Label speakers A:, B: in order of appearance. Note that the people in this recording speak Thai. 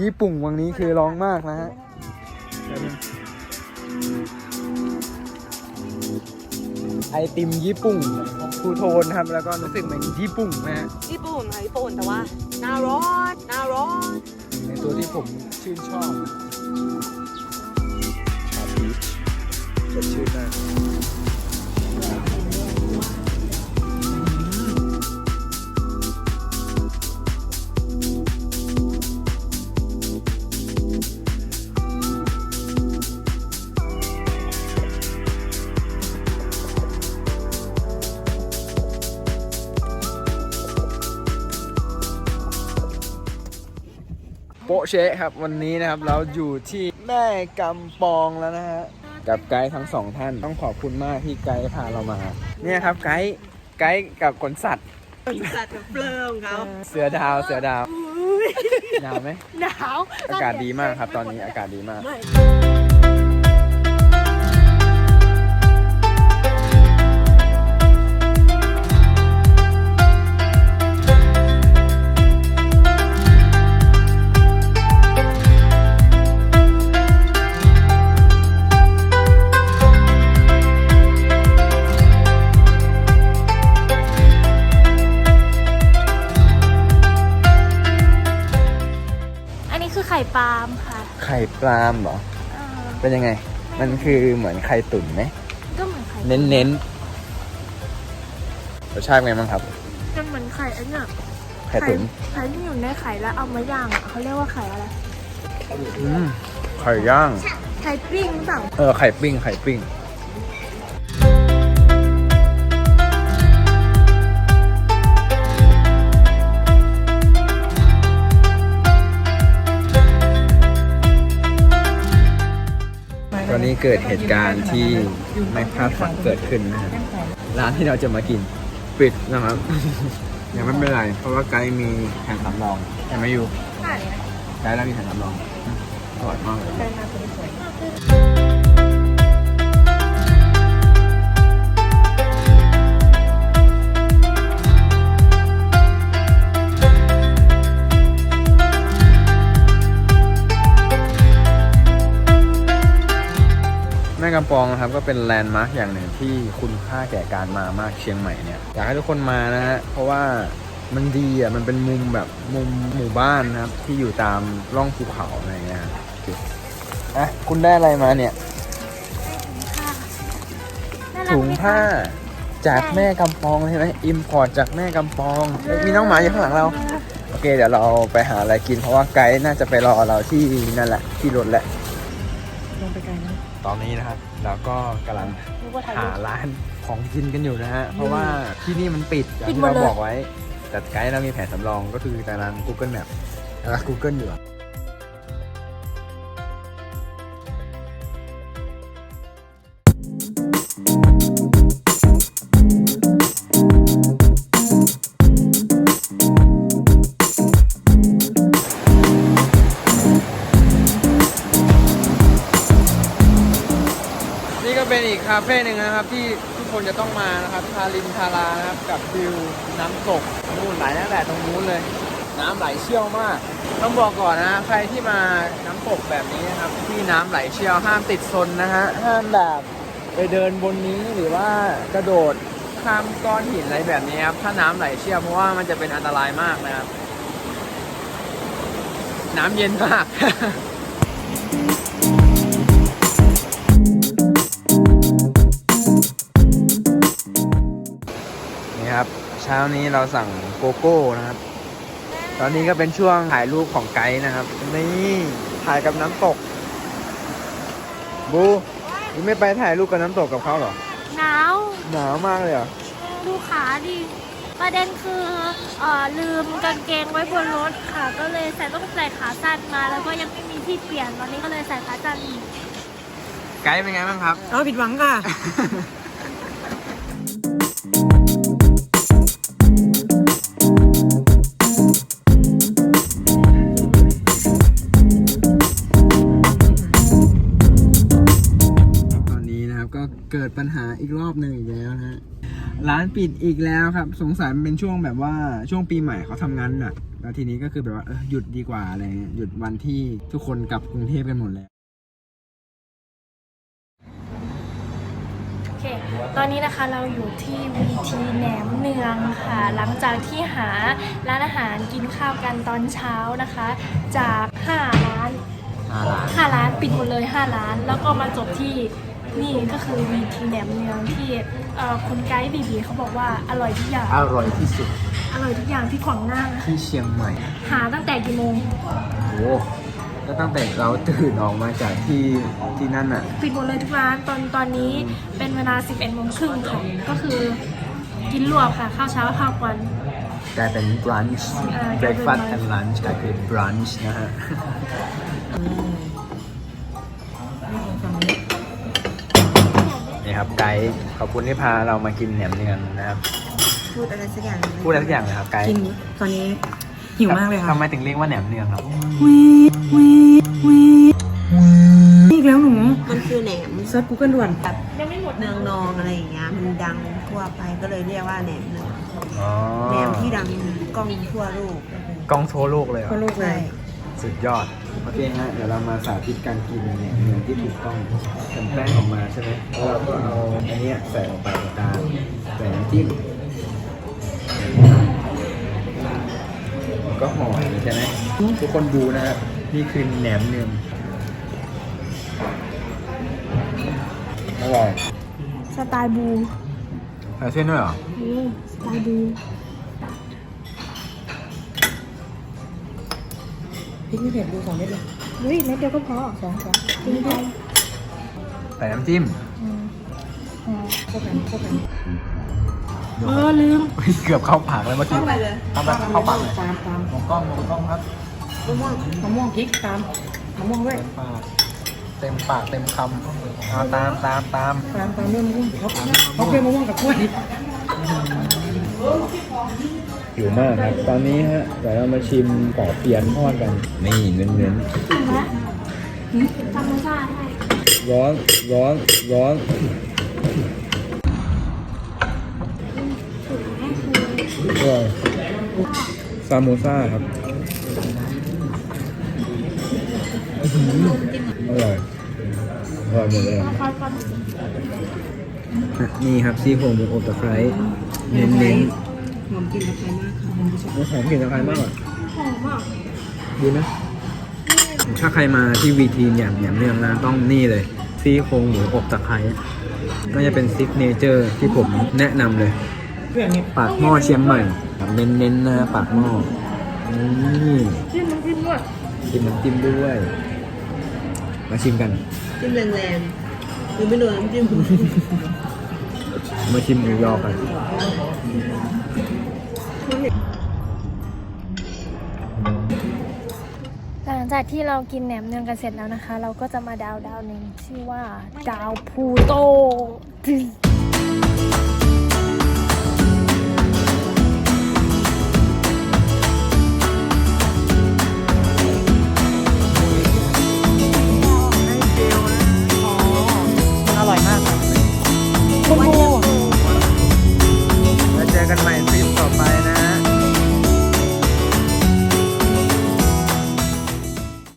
A: ญี่ปุ่งวังนี้คือร้องมากนะฮะไอติมญี่ปุ่งทูโทนครับ แล้วก็รู้สึกเหมือนญี่ปุ่งนะฮะ
B: ญี่ปุ่นค่ะญี่ปุ่นแต่ว่าหน้าร้อนหน้าร้อน
A: ในตัวที่ผมชื่นชอบชาพีชสดชื่นมาก ปะเชะครับ วันนี้นะครับเราอยู่ที่แม่กำปองแล้วนะฮะกับไกด์ทั้งสองท่านต้องขอบคุณมากที่ไกด์พาเรามา เนี่ยครับไกด์ไกด์กับขนสัตว์
B: สัตว์เปลืองเขา
A: เสือดาวเสือดาวหนาวไหม
B: หนาว
A: อากาศดีมากครับ ตอนนี้อากาศดีมาก
C: ข่ปลาล์ม
A: เหรอ
C: เออ
A: เป็นยังไง มันคือเหมือนไข่ตุ๋นไหม
C: ก็เหมือนไข่
A: เน้นเน้นๆรสชาติเป็นไงบ้างครับ
C: จะเหมือนไข่อันเนี้ย
A: ไข่ตุ๋น
C: ไข่ที่อยู่ในไข่แล้วเอามาย่างอะเขาเรียกว่าไข่อะไร
A: อืมไข่ย่าง
C: ไข่ปิ้งหรือเปล่า
A: เออ ไข่ปิ้ง ไข่ปิ้ง เกิดเหตุการณ์ที่ไม่คาดฝันเกิดขึ้นนะฮะร้านที่เราจะมากินปิดนะครับ ยังไม่เป็นไร เพราะว่าไกด์มีแผนสำรองใช่ไหมยู
C: ใช่
A: ไกด์แล้วมีแผนสำรองอร่อยมากเลย กำปองนะครับก็เป็นแลนด์มาร์กอย่างหนึ่งที่คุณค่าแก่การมามากเชียงใหม่เนี่ยอยากให้ทุกคนมานะฮะเพราะว่ามันดีอะมันเป็นมุมแบบมุมหมู่บ้านนะครับ ที่อยู่ตามร่องภูเขาอะไรเงี้ยอะคุณได้อะไรมาเนี่ย ถุงผ้าจากแม่กำปองใช่ไหมอิมพอร์ตจากแม่กำปองเฮ้ยมีน้องหมาอยู่ข้างหลังเราโอเคเดี๋ยวเราไปหาอะไรกินเพราะว่าไกด์น่าจะไปรอเราที่นั่นแหละที่รถแหละ
B: ลงไปไกลนะ
A: ตอนนี้นะครับเราก็กำลัง
B: นึกว่าถ่าย
A: หา
B: รูป
A: ร้านของกินกันอยู่นะฮะ เพราะว่าที่นี่มันปิดอย่าง
B: ปิด
A: ที่
B: หมด
A: เรา
B: เลย
A: บอกไว้ แต่ไกด์เรามีแผนสำรองก็คือกำลัง Google Map กำลัง Google อยู่อะ ก็เป็นอีกคาเฟ่หนึ่งนะครับ ที่ทุกคนจะต้องมานะครับทารินทารานะครับกับวิวน้ำตกนู่นไหลตั้งแต่ตรงนู้นเลย น้ำไหลเชี่ยวมาก ต้องบอกก่อนนะใครที่มาน้ำตกแบบนี้นะครับ ที่น้ำไหลเชี่ยวห้ามติดซนนะฮะห้ามแบบไปเดินบนนี้หรือว่ากระโดดข้ามก้อนหินอะไรแบบนี้ครับถ้าน้ำไหลเชี่ยวเพราะว่ามันจะเป็นอันตรายมากนะครับ น้ำเย็นมาก เช้านี้เราสั่งโกโก้นะครับ ตอนนี้ก็เป็นช่วงถ่ายรูปของไกด์นะครับ นี่ถ่ายกับน้ำตก บูยูไม่ไปถ่ายรูปกับน้ำตกกับเขาเหรอ
C: หนาว
A: หนาวมากเลยเหรอ
C: ดูขาดิ ประเด็นคือเอ่อลืมกางเกงไว้บนรถค่ะ ก็เลยใส่ต้องใส่ขาสั้นมา แล้วก็ยังไม่มีที่เปลี่ยนตอนนี้ก็เลยใส่ขาสั้นอีก
A: ไกด์เป็นไงบ้างครับ
B: เอาผิดหวังค่ะ
A: อีกรอบหนึ่งอีกแล้วนะฮะร้านปิดอีกแล้วครับ สงสัยมันเป็นช่วงแบบว่าช่วงปีใหม่เขาทำงานหนักแล้วทีนี้ก็คือแบบว่าเออหยุดดีกว่าอะไรเงี้ยหยุดวันที่ทุกคนกลับกรุงเทพกันหมดแล้ว
C: โอเค ตอนนี้นะคะเราอยู่ที่วีทีแหนมเนืองค่ะ หลังจากที่หาร้านอาหารกินข้าวกันตอนเช้านะคะ จาก 5 ร้าน 5 ร้านปิดหมดเลย 5 ร้าน แล้วก็มาจบที่ นี่ก็คือวีทีแหนมเนืองที่เอ่อคุณไกด์บีบีเขาบอกว่าอร่อยทุกอย่าง
A: อร่อยที่สุด
C: อร่อยทุกอย่างที่ขวางหน้า
A: ที่เชียงใหม่
C: หาตั้งแต่กี่โมง
A: โอ้ก็ตั้งแต่เราตื่นออกมาจากที่ที่นั่นอะ
C: ปิดหมดเลยทุกร้านตอนตอนนี้เป็นเวลา 11โมงครึ่งค่ะก็คือกินรวบค่ะ ข้าวเช้าข้าวกลางวัน
A: กลายเป็น brunch
C: อ่ากลายเป็น
A: breakfast
C: brunch
A: and lunch กลายเป็น brunch นะฮะ นี่ครับไกด์ขอบคุณที่พาเรามากินแหนมเนืองนะครับ
B: พูดอะไรสักอย่างหนึ่ง
A: พูดอะไรสักอย่างเลยครับไกด์
B: กินตอนนี้หิวมากเลยค่ะ
A: ทำไมถึงเรียกว่าแหนมเนืองครับ
B: วีวีวีอีกแล้วหนูมันคือแหนมเซิร์ชกูเกิลด่วนแบบ
C: ยังไม่หมด
B: เนืองนองอะไรอย่างเงี้ยมันดังทั่วไปก็เลยเรียกว่าแหนมเนือง
A: อ๋อ
B: แหนมที่ดังกล้องทั่วโลก
A: กล้องโชว์โลกเลยเหรอ
B: ทั่วโลกเลย
A: สุดยอดโอ เคฮะ เดี๋ยวเรามาสาธิตการกินเนี่ยเนืองที่ถูกต้องทำแป้งออกมาใช่ไหมแล้วเราก็เอาอันเนี้ยใส่ออกไปตรงกลางใส่น้ำจิ้มแล้วก็ห่ออย่างนี้ใช่ไหมทุกคนดูนะครับ นี่คือแหนมเนืองอร่อย
C: สไตล์บู
A: ใส่เส้นด้วยเหรอ
C: อืมสไตล์บู
B: พริกไม่เผ็ดดูสองเม็ดเลย
C: เฮ้ยเม็ดเดียวก็พอ
B: สองสอง
C: จริงใจ
A: ใส่น้ำจิ้ม
C: อืมอืม
B: เข้ากันเข้ากัน
C: เออลืม
A: เฮ้ยเกือบเข้าปากแล้วเมื่อกี้
B: เข้าไปเลย
A: เข้าไปเข้าปากเลย
B: ตามตาม
A: มองกล้องมองกล้องครับ
B: มะม่วงมะม่วงพริกตามมะม่วงด้วย
A: เต็มปากเต็มปากเต็มคำเอาตามตามตาม
B: ตามตามด้วยมะม่วงเขาเขาเป็นมะม่วงกับกล้วย
A: หิวมากครับตอนนี้ฮะเดี๋ยวเรามาชิมปอเปียนทอดกัน นี่เน้น
C: ถึงแล้วทำรสชาติให้
A: ๆร้อนร้อนร้อนอร่อยซาโมซ่าครับอื้อหืออร่อยอร่อยหมดเลย
C: คอยก่อน
A: นี่ครับซี่โครงหมูอบตะไคร้เน้นเน้น
B: หอมกลินตะไคร้มากค่ะคุณผู้ชม
A: หอมกลิ่นตะไคร้มากอะ
C: หอมอะ
A: ดีไหมถ้าใครมาที่วีทีแหนมแหนมเนืองนะต้องนี่เลยซี่โครงหมูอบตะไคร้น่าจะเป็นซิกเนเจอร์ที่ผมแนะนำเลย
B: เรื่องนี้
A: ปากหม้อเชียงใหม่แบบเน้นๆนะปากหม้อนี่
C: จิ้มน้ำจิ้มด้วย
A: ชิมน้ำจิ้มด้วย มาชิมกัน
B: จิ้มแรงๆคือไม่โดนน้ำจิ้ม
A: มาชิมนิวยอกัน
C: หลังจากที่เรากินแหนมเนืองกันเสร็จแล้วนะคะ เราก็จะมาดาวดาวหนึ่งชื่อว่า ดาวพูโต